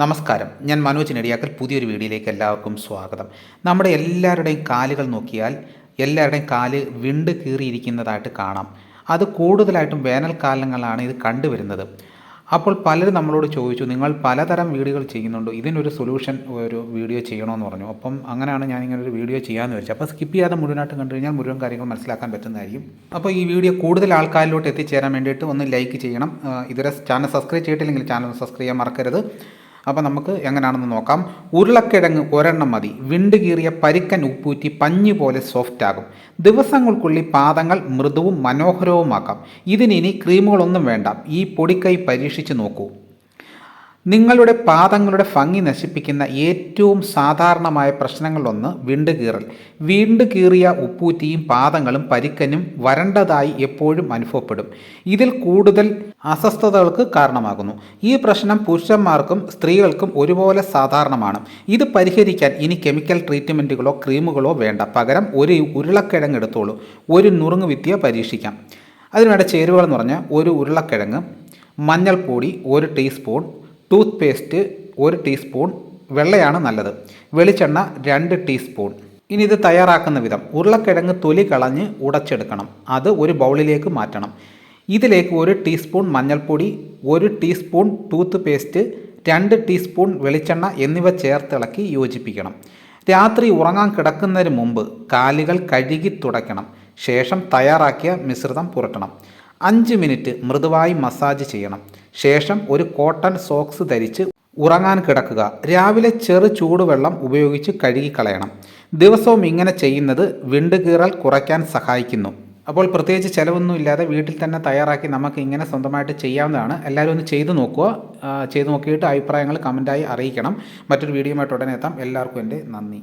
നമസ്കാരം. ഞാൻ മനോജ് നെടിയാക്കൽ. പുതിയൊരു വീഡിയോയിലേക്ക് എല്ലാവർക്കും സ്വാഗതം. നമ്മുടെ എല്ലാവരുടെയും കാലുകൾ നോക്കിയാൽ എല്ലാവരുടെയും കാൽ വിണ്ട് കീറിയിരിക്കുന്നതായിട്ട് കാണാം. അത് കൂടുതലായിട്ടും വേനൽക്കാലങ്ങളാണ് ഇത് കണ്ടുവരുന്നത്. അപ്പോൾ പലരും നമ്മളോട് ചോദിച്ചു നിങ്ങൾ പലതരം വീഡിയോകൾ ചെയ്യുന്നുണ്ട്? ഇതിനൊരു സൊല്യൂഷൻ ഒരു വീഡിയോ ചെയ്യണമെന്ന് പറഞ്ഞു. അപ്പം അങ്ങനെയാണ് ഞാൻ ഇങ്ങനെ ഒരു വീഡിയോ ചെയ്യാമെന്ന് വെച്ചത് അപ്പോൾ സ്കിപ്പ് ചെയ്യാതെ മുഴുവനായിട്ട് കണ്ടു കഴിഞ്ഞാൽ മുഴുവൻ കാര്യങ്ങൾ മനസ്സിലാക്കാൻ പറ്റുന്നതായിരിക്കും. അപ്പോൾ ഈ വീഡിയോ കൂടുതൽ ആൾക്കാരിലോട്ട് എത്തിച്ചേരാൻ വേണ്ടിയിട്ട് ഒന്ന് ലൈക്ക് ചെയ്യണം. ഇതുവരെ ചാനൽ സബ്സ്ക്രൈബ് ചെയ്തിട്ടില്ലെങ്കിൽ ചാനൽ സബ്സ്ക്രൈബ് ചെയ്യാൻ മറക്കരുത്. അപ്പോൾ നമുക്ക് എങ്ങനെയാണെന്ന് നോക്കാം. ഉരുളക്കിഴങ്ങ് ഒരെണ്ണം മതി. വിണ്ട് കീറിയ പരിക്കൻ ഉപ്പൂറ്റി പഞ്ഞു പോലെ സോഫ്റ്റ് ആകും. ദിവസങ്ങൾക്കുള്ളിൽ പാദങ്ങൾ മൃദുവും മനോഹരവുമാക്കാം. ഇതിനി ക്രീമുകളൊന്നും വേണ്ട. ഈ പൊടിക്കൈ പരീക്ഷിച്ച് നോക്കൂ. നിങ്ങളുടെ പാദങ്ങളുടെ ഭംഗി നശിപ്പിക്കുന്ന ഏറ്റവും സാധാരണമായ പ്രശ്നങ്ങളിലൊന്ന് വിണ്ടുകീറൽ. കീറൽ വീണ്ട് കീറിയ ഉപ്പൂറ്റിയും പാദങ്ങളും പരിക്കനും വരണ്ടതായി എപ്പോഴും അനുഭവപ്പെടും. ഇതിൽ കൂടുതൽ അസ്വസ്ഥതകൾക്ക് കാരണമാകുന്നു. ഈ പ്രശ്നം പുരുഷന്മാർക്കും സ്ത്രീകൾക്കും ഒരുപോലെ സാധാരണമാണ്. ഇത് പരിഹരിക്കാൻ ഇനി കെമിക്കൽ ട്രീറ്റ്മെന്റുകളോ ക്രീമുകളോ വേണ്ട. പകരം ഒരു ഉരുളക്കിഴങ്ങ് എടുത്തോളൂ. ഒരു നുറുങ്ങ് വിദ്യ പരീക്ഷിക്കാം. അതിനുവേണ്ട ചേരുവകൾ എന്ന് പറഞ്ഞാൽ ഒരു ഉരുളക്കിഴങ്ങ് മഞ്ഞൾപ്പൊടി ഒരു ടീസ്പൂൺ ടൂത്ത് പേസ്റ്റ് ഒരു ടീസ്പൂൺ വെള്ളയാണ് നല്ലത്. വെളിച്ചെണ്ണ രണ്ട് ടീസ്പൂൺ. ഇനി ഇത് തയ്യാറാക്കുന്ന വിധം ഉരുളക്കിഴങ്ങ് തൊലി കളഞ്ഞ് ഉടച്ചെടുക്കണം. അത് ഒരു ബൗളിലേക്ക് മാറ്റണം. ഇതിലേക്ക് ഒരു ടീസ്പൂൺ മഞ്ഞൾപ്പൊടി ഒരു ടീസ്പൂൺ ടൂത്ത് പേസ്റ്റ് രണ്ട് ടീസ്പൂൺ വെളിച്ചെണ്ണ എന്നിവ ചേർത്തിളക്കി യോജിപ്പിക്കണം. രാത്രി ഉറങ്ങാൻ കിടക്കുന്നതിന് മുമ്പ് കാലുകൾ കഴുകി തുടയ്ക്കണം. ശേഷം തയ്യാറാക്കിയ മിശ്രിതം പുരട്ടണം. അഞ്ച് മിനിറ്റ് മൃദുവായി മസാജ് ചെയ്യണം. ശേഷം ഒരു കോട്ടൺ സോക്സ് ധരിച്ച് ഉറങ്ങാൻ കിടക്കുക. രാവിലെ ചെറു ചൂടുവെള്ളം ഉപയോഗിച്ച് കഴുകിക്കളയണം. ദിവസവും ഇങ്ങനെ ചെയ്യുന്നത് വിണ്ടുകീറൽ കുറയ്ക്കാൻ സഹായിക്കുന്നു. അപ്പോൾ പ്രത്യേകിച്ച് ചിലവൊന്നും ഇല്ലാതെ വീട്ടിൽ തന്നെ തയ്യാറാക്കി നമുക്ക് ഇങ്ങനെ സ്വന്തമായിട്ട് ചെയ്യാവുന്നതാണ്. എല്ലാവരും ഒന്ന് ചെയ്തു നോക്കുക. ചെയ്തു നോക്കിയിട്ട് അഭിപ്രായങ്ങൾ കമന്റായി അറിയിക്കണം. മറ്റൊരു വീഡിയോ ആയിട്ട് ഉടനെ എത്താം. എല്ലാവർക്കും എന്റെ നന്ദി.